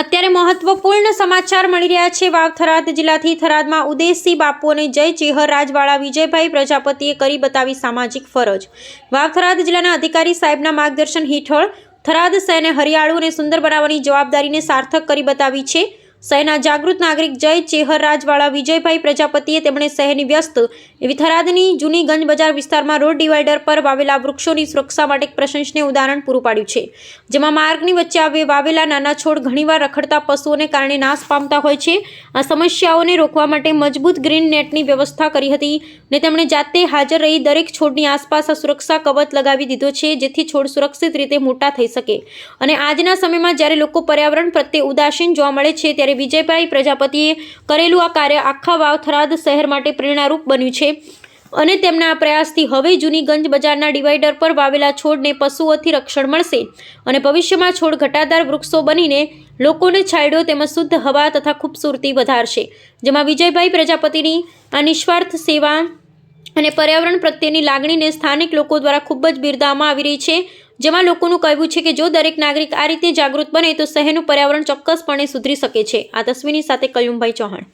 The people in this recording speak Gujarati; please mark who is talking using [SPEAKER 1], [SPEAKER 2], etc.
[SPEAKER 1] અત્યારે મહત્વપૂર્ણ સમાચાર મળી રહ્યા છે. વાવ થરાદ જિલ્લાથી થરાદમાં ઉદેશી બાપુ અને જય ચેહર રાજવાળા વિજયભાઈ પ્રજાપતિએ કરી બતાવી સામાજિક ફરજ. વાવ થરાદ જિલ્લાના અધિકારી સાહેબના માર્ગદર્શન હેઠળ થરાદ શહેરને હરિયાળું અને સુંદર બનાવવાની જવાબદારીને સાર્થક કરી બતાવી છે. શહેરના જાગૃત નાગરિક જય ચેહર રાજવાળા વિજયભાઈ પ્રજાપતિએ તેમણે શહેરની વ્યસ્ત એવી થરાદની જૂની ગંજ બજાર વિસ્તારમાં રોડ ડિવાઈડર પર વાવેલા વૃક્ષોની સુરક્ષા માટે એક પ્રશંસનીય ઉદાહરણ પૂરું પાડ્યું છે. જેમાં માર્ગની વચ્ચે આવે વાવેલા નાના છોડ ઘણીવાર રખડતા પશુઓને કારણે નાશ પામતા હોય છે. આ સમસ્યાઓને રોકવા માટે મજબૂત ગ્રીન નેટની વ્યવસ્થા કરી હતી ને તેમણે જાતે હાજર રહી દરેક છોડની આસપાસ આ સુરક્ષા કવચ લગાવી દીધો છે જેથી છોડ સુરક્ષિત રીતે મોટા થઈ શકે. અને આજના સમયમાં જ્યારે લોકો પર્યાવરણ પ્રત્યે ઉદાસીન જોવા મળે છે, ત્યારે વિજયભાઈ પ્રજાપતિએ કરેલું આ કાર્ય આખા વાવ થરાદ શહેર માટે પ્રેરણારૂપ બન્યું છે. અને તેમના આ પ્રયાસથી હવે જૂની ગંજ બજારના ડિવાઈડર પર વાવેલા છોડને પશુઓથી રક્ષણ મળશે અને ભવિષ્યમાં છોડ ઘટાદાર વૃક્ષો બનીને લોકોને છાંયડો તેમજ શુદ્ધ હવા તથા ખૂબસૂરતી વધારશે. જેમાં વિજયભાઈ પ્રજાપતિની આ નિસ્વાર્થ સેવા અને પર્યાવરણ પ્રત્યેની લાગણીને સ્થાનિક લોકો દ્વારા ખૂબ જ બિરદાવવામાં આવી રહી છે. જેમાં લોકોનું કહેવું છે કે જો દરેક નાગરિક આ રીતે જાગૃત બને તો શહેરનું પર્યાવરણ ચોક્કસપણે સુધરી શકે છે. આ તસવીરની સાથે કયુમભાઈ ચૌહાણ.